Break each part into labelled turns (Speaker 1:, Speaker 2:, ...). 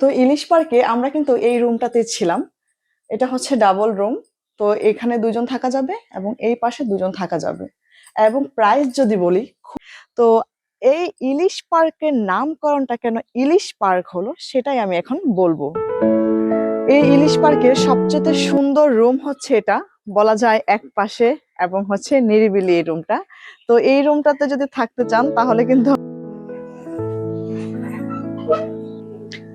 Speaker 1: তো ইলিশ পার্কে আমরা কিন্তু এই রুমটাতে ছিলাম। এটা হচ্ছে ডাবল রুম। তো এখানে দুজন থাকা যাবে এবং এই পাশে দুজন থাকা যাবে। এবং প্রাইস যদি বলি তো এই ইলিশ পার্কের নামকরণটা কেন ইলিশ পার্ক হলো, সেটাই আমি এখন বলব। এই ইলিশ পার্কের সবচেয়ে সুন্দর রুম হচ্ছে এটা। বলা যায় এক পাশে এবং হচ্ছে নিরিবিলি এই রুমটা। তো এই রুমটাতে যদি থাকতে চান, তাহলে কিন্তু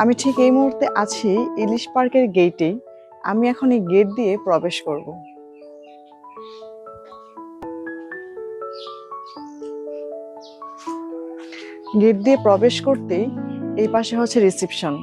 Speaker 1: আমি ঠিক এই মুহূর্তে আছি ইলিশ পার্কের গেটেই আমি এখন এই গেট দিয়ে প্রবেশ করব। গেট দিয়ে প্রবেশ করতেই এই পাশে হচ্ছে রিসিপশন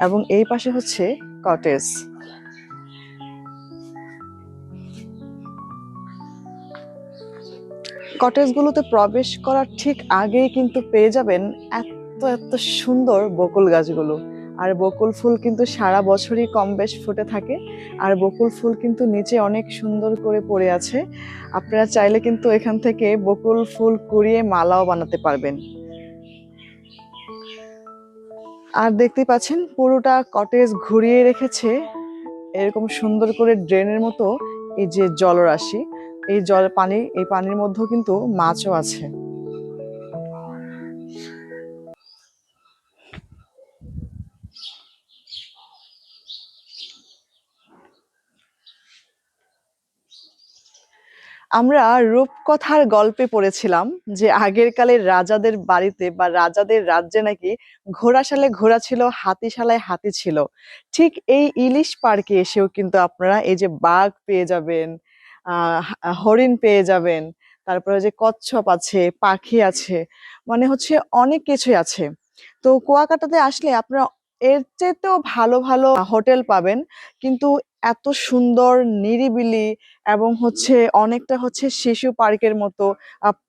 Speaker 1: এবং এই পাশে হচ্ছে কটেজ। কটেজগুলোতে প্রবেশ করার ঠিক আগেই কিন্তু পেয়ে যাবেন এত এত এত সুন্দর বকুল গাছগুলো। আর বকুল ফুল কিন্তু সারা বছরই কম বেশ ফুটে থাকে। আর বকুল ফুল কিন্তু নিচে অনেক সুন্দর করে পড়ে আছে। আপনারা চাইলে কিন্তু এখান থেকে বকুল ফুল কুড়িয়ে মালাও বানাতে পারবেন। আর দেখতে পাচ্ছেন, পুরোটা কটেজ ঘুরিয়ে রেখেছে এরকম সুন্দর করে ড্রেনের মতো এই যে জলরাশি। এই জল পানি, এই পানির মধ্যেও কিন্তু মাছও আছে। আমরা রূপকথার গল্পে পড়েছিলাম যে আগের কালের রাজাদের বাড়িতে বা রাজাদের রাজ্যে নাকি ঘোড়াশালে ঘোড়া ছিল, হাতিশালায় হাতি ছিল। ঠিক এই ইলিশ পার্কে এসেও কিন্তু আপনারা এই যে বাঘ পেয়ে যাবেন হরিণ পেয়ে যাবেন, তারপরে যে কচ্ছপ আছে, পাখি আছে মানে হচ্ছে অনেক কিছুই আছে। তো কুয়াকাটাতে আসলে আপনারা এর চেয়েতেও ভালো ভালো হোটেল পাবেন, কিন্তু এত সুন্দর, নিরিবিলি এবং হচ্ছে অনেকটা হচ্ছে শিশু পার্কের মতো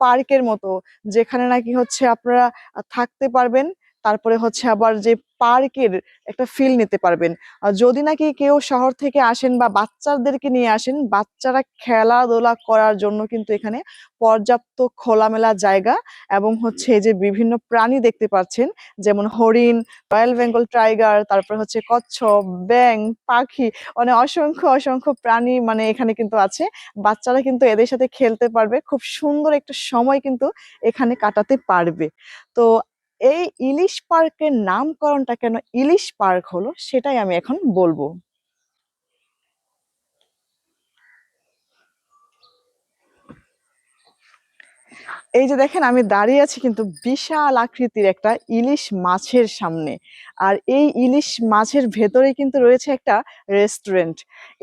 Speaker 1: পার্কের মতো, যেখানে নাকি হচ্ছে আপনারা থাকতে পারবেন। তারপরে হচ্ছে আবার যে পার্কের একটা ফিল নিতে পারবেন। যদি নাকি কেউ শহর থেকে আসেন বা বাচ্চাদেরকে নিয়ে আসেন, বাচ্চারা খেলাধুলা করার জন্য কিন্তু এখানে পর্যাপ্ত খোলামেলা জায়গা এবং হচ্ছে যে বিভিন্ন প্রাণী দেখতে পাচ্ছেন, যেমন হরিণ, রয়্যাল বেঙ্গল টাইগার, তারপরে হচ্ছে কচ্ছপ ব্যাং পাখি মানে অসংখ্য অসংখ্য প্রাণী মানে এখানে কিন্তু আছে। বাচ্চারা কিন্তু এদের সাথে খেলতে পারবে, খুব সুন্দর একটা সময় কিন্তু এখানে কাটাতে পারবে। তো এই ইলিশ পার্কের নামকরণটা কেন ইলিশ পার্ক হলো সেটাই আমি এখন বলব। এই যে দেখেন আমি দাঁড়িয়ে আছি কিন্তু বিশাল আকৃতির একটা ইলিশ মাছের সামনে। আর এই ইলিশ মাছের ভেতরে কিন্তু রয়েছে একটা রেস্টুরেন্ট।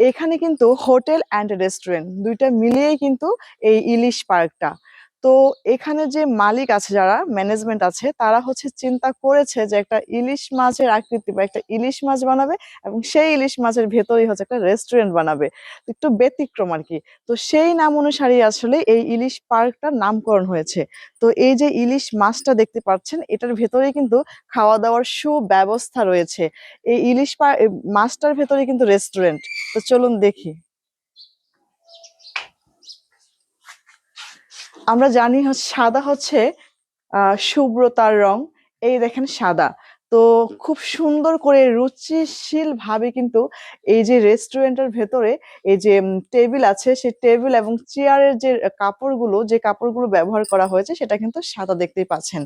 Speaker 1: এখানে কিন্তু হোটেল অ্যান্ড রেস্টুরেন্ট দুইটা মিলিয়েই কিন্তু এই ইলিশ পার্কটা। তো এখানে যে মালিক আছে যারা ম্যানেজমেন্ট আছে তারা হচ্ছে চিন্তা করেছে যে একটা ইলিশ মাছের আকৃতি বা একটা ইলিশ মাছ বানাবে এবং সেই ইলিশ মাছের ভেতরেই হচ্ছে একটা রেস্টুরেন্ট বানাবে। একটু ব্যতিক্রম আর কি তো সেই নাম অনুসারে আসলে এই ইলিশ পার্কটার নামকরণ হয়েছে। তো এই যে ইলিশ মাছটা দেখতে পাচ্ছেন এটার ভেতরে কিন্তু খাওয়া দাওয়ার সুব্যবস্থা রয়েছে। এই ইলিশ পা- এ, মাছটার ভেতরে কিন্তু রেস্টুরেন্ট তো চলুন দেখি। আমরা জানি সাদা হচ্ছে আহ শুভ্রতার রং। এই দেখেন সাদা। তো খুব সুন্দর করে রুচিশীল ভাবে কিন্তু এই যে রেস্টুরেন্টের ভেতরে এই যে টেবিল আছে, সেই টেবিল এবং চেয়ারের যে কাপড়গুলো যে কাপড়গুলো ব্যবহার করা হয়েছে, সেটা কিন্তু সাদা দেখতেই পাচ্ছেন।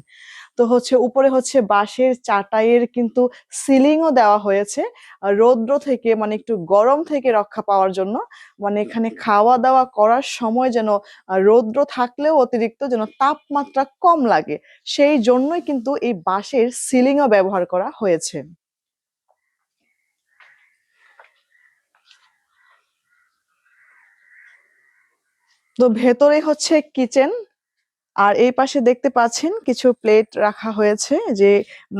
Speaker 1: তো হচ্ছে উপরে হচ্ছে বাঁশের চাটাইয়ের কিন্তু সিলিংও দেওয়া হয়েছে। রৌদ্র থেকে মানে একটু গরম থেকে রক্ষা পাওয়ার জন্য মানে এখানে খাওয়া দাওয়া করার সময় যেন রৌদ্র থাকলেও অতিরিক্ত যেন তাপমাত্রা কম লাগে, সেই জন্যই কিন্তু এই বাঁশের সিলিংও ব্যবহার করা হয়েছে। তো ভেতরে হচ্ছে কিচেন, আর এই পাশে দেখতে পাচ্ছেন কিছু প্লেট রাখা হয়েছে যে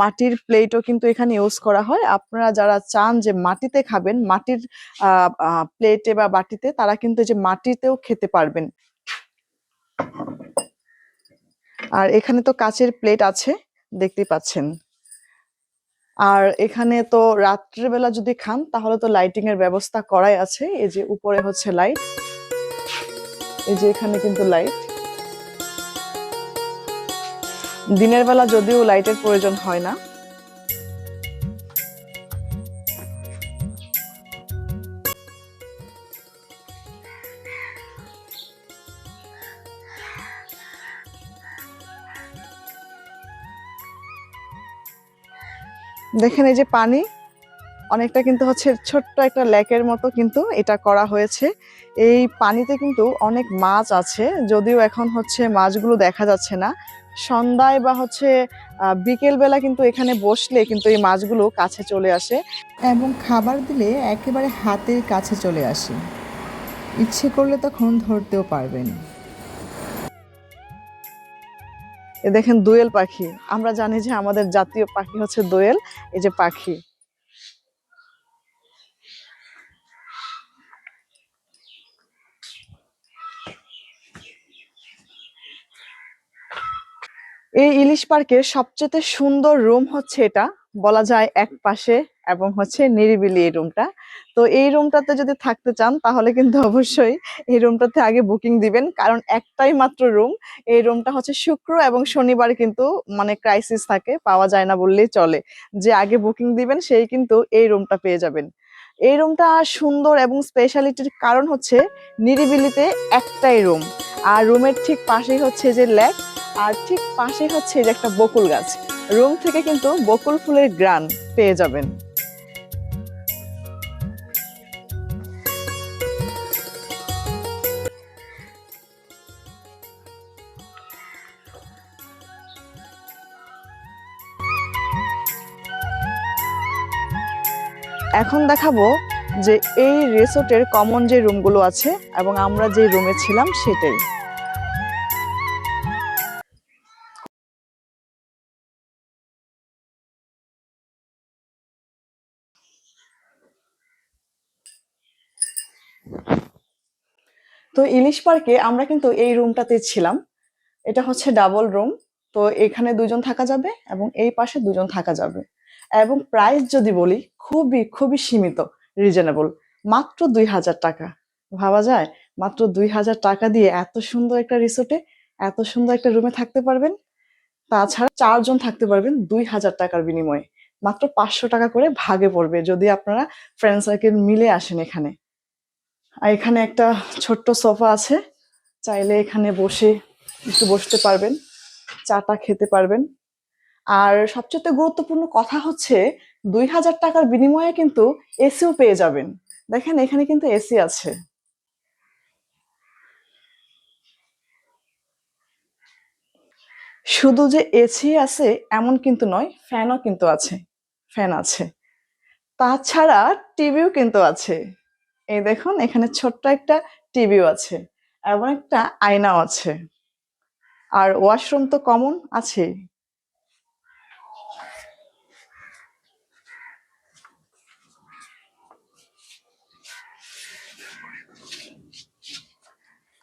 Speaker 1: মাটির প্লেটও কিন্তু এখানে ইউজ করা হয়। আপনারা যারা চান যে মাটিতে খাবেন, মাটির প্লেটে বা বাটিতে তারা কিন্তু যে মাটিতেও খেতে পারবেন। আর এখানে তো কাচের প্লেট আছে, দেখতে পাচ্ছেন। আর এখানে তো রাত্রেবেলা যদি খান, তাহলে তো লাইটিং এর ব্যবস্থা করাই আছে। এই যে উপরে হচ্ছে লাইট এই যে এখানে কিন্তু লাইট দিনের বেলা যদিও লাইটের প্রয়োজন হয় না। দেখেন এই যে পানি, অনেকটা কিন্তু হচ্ছে ছোট্ট একটা লেকের মতো কিন্তু এটা করা হয়েছে। এই পানিতে কিন্তু অনেক মাছ আছে, যদিও এখন হচ্ছে মাছগুলো দেখা যাচ্ছে না। সন্ধ্যায় বা হচ্ছে বিকেল বেলা কিন্তু এখানে বসলে কিন্তু এই মাছগুলো কাছে চলে আসে
Speaker 2: এবং খাবার দিলে একেবারে হাতের কাছে চলে আসে। ইচ্ছে করলে তখন ধরতেও পারবেন।
Speaker 1: এ দেখেন দোয়েল পাখি। আমরা জানি যে আমাদের জাতীয় পাখি হচ্ছে দোয়েল, এই যে পাখি। এই ইলিশ পার্কের সবচেয়ে সুন্দর রুম হচ্ছে এটা, বলা যায় এক পাশে, এবং হচ্ছে নিরিবিলি এই রুমটা। তো এই রুমটাতে যদি থাকতে চান, তাহলে কিন্তু অবশ্যই এই রুমটাতে আগে বুকিং দিবেন। কারণ একটাই মাত্র রুম এই রুমটা হচ্ছে শুক্র এবং শনিবার কিন্তু মানে ক্রাইসিস থাকে, পাওয়া যায় না বললেই চলে। যে আগে বুকিং দিবেন, সেই কিন্তু এই রুমটা পেয়ে যাবেন। এই রুমটা সুন্দর এবং স্পেশালিটির কারণ হচ্ছে নিরিবিলিতে একটাই রুম আর রুমের ঠিক পাশেই হচ্ছে যে লেক আর ঠিক পাশেই হচ্ছে যে একটা বকুল গাছ। রুম থেকে কিন্তু বকুল ফুলের গ্রান পেয়ে যাবেন। এখন দেখাবো যে এই রিসোর্টের কমন যে রুমগুলো আছে এবং আমরা যে রুমে ছিলাম সেটাই। তো ইলিশ পার্কে আমরা কিন্তু এই রুমটাতে ছিলাম। এটা হচ্ছে ডাবল রুম। তো এখানে দুজন থাকা যাবে এবং এই পাশে দুজন থাকা যাবে। এবং প্রাইস যদি বলি খুবই খুবই সীমিত রিজনেবল মাত্র দুই হাজার টাকা। ভাবা যায়? মাত্র দুই হাজার টাকা দিয়ে এত সুন্দর একটা রিসোর্টে এত সুন্দর একটা রুমে থাকতে পারবেন? তাছাড়া চারজন থাকতে পারবেন দুই হাজার টাকার বিনিময়ে। মাত্র পাঁচশো টাকা করে ভাগে পড়বে যদি আপনারা ফ্রেন্ড সার্কেল মিলে আসেন এখানে। আর এখানে একটা ছোট্ট সোফা আছে। চাইলে এখানে বসে একটু বসতে পারবেন। চাটা খেতে পারবেন। আর সবচেয়ে গুরুত্বপূর্ণ কথা হচ্ছে দুই হাজার টাকার বিনিময়ে কিন্তু এসিও পেয়ে যাবেন। দেখেন, এখানে কিন্তু এসি আছে। শুধু যে এসি আছে এমন কিন্তু নয় ফ্যানও কিন্তু আছে ফ্যান আছে। তাছাড়া টিভিও কিন্তু আছে। এই দেখুন, এখানে ছোট্ট একটা টিভিও আছে এবং একটা আয়নাও আছে। আর ওয়াশরুম তো কমন আছে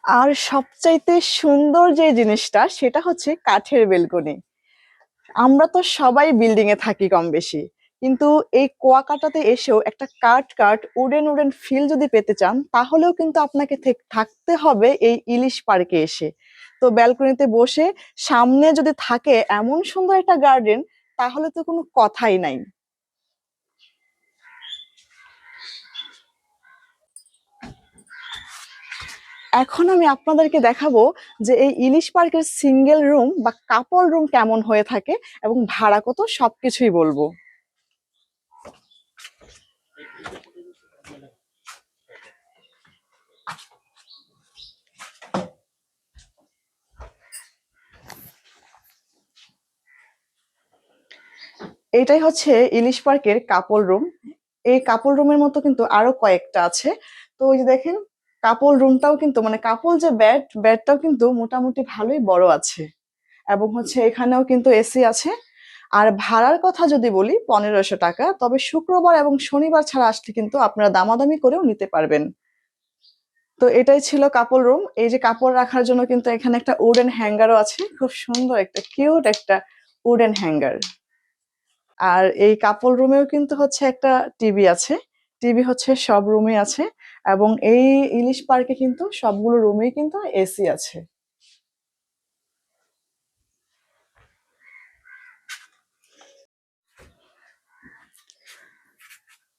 Speaker 1: আর সবচাইতে সুন্দর যে জিনিসটা, সেটা হচ্ছে কাঠের বেলকনি। আমরা তো সবাই বিল্ডিং এ থাকি কম বেশি কিন্তু এই কুয়াকাটাতে এসেও একটা কাঠ কাঠ উডেন উডেন ফিল যদি পেতে চান, তাহলেও কিন্তু আপনাকে থেক- থাকতে হবে এই ইলিশ পার্কে এসে। তো ব্যালকনিতে বসে সামনে যদি থাকে এমন সুন্দর একটা গার্ডেন তাহলে তো কোনো কথাই নাই। এখন আমি আপনাদেরকে দেখাবো যে এই ইলিশ পার্কের সিঙ্গেল রুম বা কাপল রুম কেমন হয়ে থাকে এবং ভাড়া কত সবকিছুই বলব। এটাই হচ্ছে ইলিশ পার্কের কাপল রুম। এই কাপল রুমের মতো কিন্তু আরও কয়েকটা আছে। তো ওই যে দেখেন কাপল রুমটাও কিন্তু মানে কাপল যে বেড বেডটাও কিন্তু মোটামুটি ভালোই বড় আছে। এবং হচ্ছে এখানেও কিন্তু এসি আছে। আর ভাড়ার কথা যদি বলি, পনেরোশো টাকা, তবে শুক্রবার এবং শনিবার ছাড়া আসলে কিন্তু আপনারা দামাদামি করেও নিতে পারবেন। তো এটাই ছিল কাপল রুম এই যে কাপড় রাখার জন্য কিন্তু এখানে একটা উডেন হ্যাঙ্গারও আছে। খুব সুন্দর একটা কিউট একটা উডেন হ্যাঙ্গার আর এই কাপল রুমেও কিন্তু হচ্ছে একটা টিভি আছে। টিভি হচ্ছে সব রুমে আছে। এবং এই ইলিশ পার্কে কিন্তু সবগুলো রুমেই কিন্তু এসি আছে।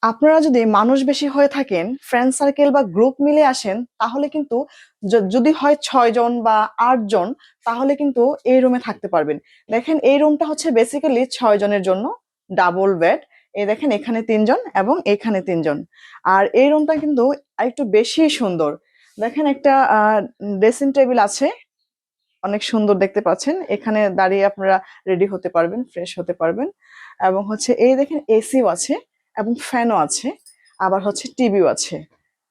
Speaker 1: আপনারা যদি মানুষ বেশি হয়ে থাকেন ফ্রেন্ড সার্কেল বা গ্রুপ মিলে আসেন, তাহলে কিন্তু যদি হয় ছয় জন বা আট জন, তাহলে কিন্তু এই রুমে থাকতে পারবেন। দেখেন এই রুমটা হচ্ছে বেসিক্যালি ছয় জনের জন্য ডাবল বেড এই দেখেন এখানে তিনজন এবং এখানে তিনজন। আর এই রুমটা কিন্তু আরেকটু বেশি সুন্দর। দেখেন একটা ড্রেসিং টেবিল আছে। অনেক সুন্দর দেখতে পাচ্ছেন। এখানে দাঁড়িয়ে আপনারা রেডি হতে পারবেন ফ্রেশ হতে পারবেন। এবং হচ্ছে এই দেখেন এসিও আছে এবং ফ্যানও আছে। আবার হচ্ছে টিভিও আছে।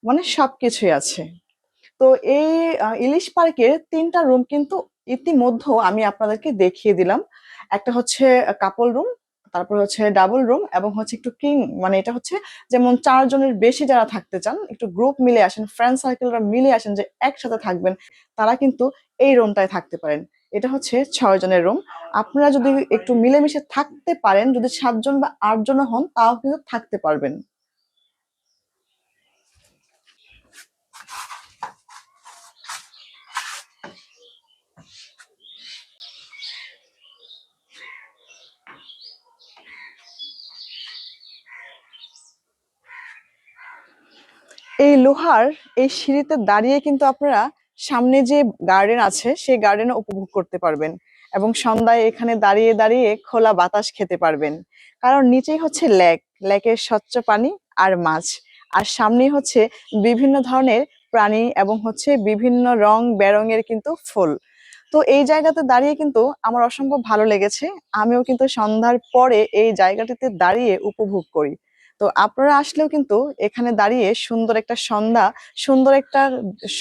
Speaker 1: মানে সব কিছুই আছে। তো এই ইলিশ পার্কের তিনটা রুম কিন্তু ইতিমধ্যে আমি আপনাদেরকে দেখিয়ে দিলাম। একটা হচ্ছে কাপল রুম তারপর হচ্ছে ডাবল রুম এবং হচ্ছে একটু কিং মানে এটা হচ্ছে যেমন চারজনের বেশি যারা থাকতে চান, একটু গ্রুপ মিলে আসেন ফ্রেন্ড সার্কেলরা মিলে আসেন যে একসাথে থাকবেন, তারা কিন্তু এই রুমটায় থাকতে পারেন। এটা হচ্ছে ছয় জনের রুম আপনারা যদি একটু মিলেমিশে থাকতে পারেন, যদি সাতজন বা আটজন হন, তাও কিন্তু থাকতে পারবেন। এই লোহার এই সিঁড়িতে দাঁড়িয়ে কিন্তু আপনারা সামনে যে গার্ডেন আছে, সেই গার্ডেনে উপভোগ করতে পারবেন এবং সন্ধ্যায় এখানে দাঁড়িয়ে দাঁড়িয়ে খোলা বাতাস খেতে পারবেন। কারণ নিচেই হচ্ছে লেক, লেকের স্বচ্ছ পানি আর মাছ। আর সামনেই হচ্ছে বিভিন্ন ধরনের প্রাণী এবং হচ্ছে বিভিন্ন রং বেরঙের কিন্তু ফুল। তো এই জায়গাতে দাঁড়িয়ে কিন্তু আমার অসম্ভব ভালো লেগেছে। আমিও কিন্তু সন্ধ্যার পরে এই জায়গাটিতে দাঁড়িয়ে উপভোগ করি। তো আপনারা আসলেও কিন্তু এখানে দাঁড়িয়ে সুন্দর একটা সন্ধ্যা, সুন্দর একটা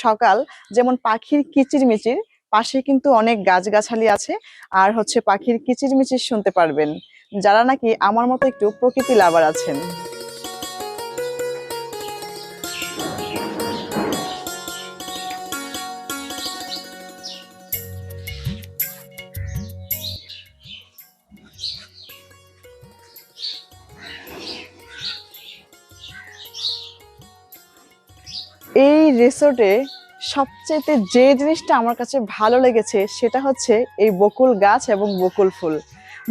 Speaker 1: সকাল, যেমন পাখির কিচির মিচির পাশে কিন্তু অনেক গাছগাছালি আছে, আর হচ্ছে পাখির কিচিরমিচির শুনতে পারবেন। যারা নাকি আমার মতো একটু প্রকৃতি লাভার আছেন। এই রিসোর্টে সবচেয়ে যে জিনিসটা আমার কাছে ভালো লেগেছে সেটা হচ্ছে এই বকুল গাছ এবং বকুল ফুল।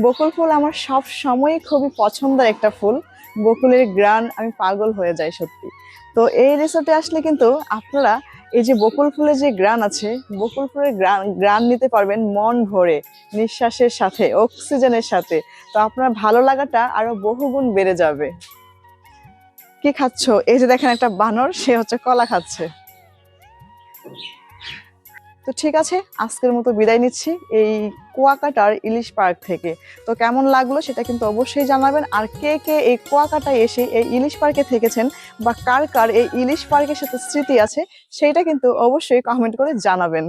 Speaker 1: বকুল ফুল আমার সব সময় খুবই পছন্দের একটা ফুল। বকুলের গ্রান আমি পাগল হয়ে যাই সত্যি। তো এই রিসোর্টে আসলে কিন্তু আপনারা এই যে বকুল ফুলের যে গ্রান আছে, বকুল ফুলের গ্রান গ্রান নিতে পারবেন মন ভরে, নিঃশ্বাসের সাথে, অক্সিজেনের সাথে। তো আপনার ভালো লাগাটা আরও বহুগুণ বেড়ে যাবে। কি খাচ্ছ? এই যে দেখেন একটা বানর, সে হচ্ছে কলা খাচ্ছে। তো ঠিক আছে, আজকের মতো বিদায় নিচ্ছি এই কুয়াকাটার ইলিশ পার্ক থেকে। তো কেমন লাগল সেটা কিন্তু অবশ্যই জানাবেন। আর কে কে এই কুয়াকাটায় এসে এই ইলিশ পার্কে থেকেছেন বা কার কার এই ইলিশ পার্কের সাথে স্মৃতি আছে সেইটা কিন্তু অবশ্যই কমেন্ট করে জানাবেন।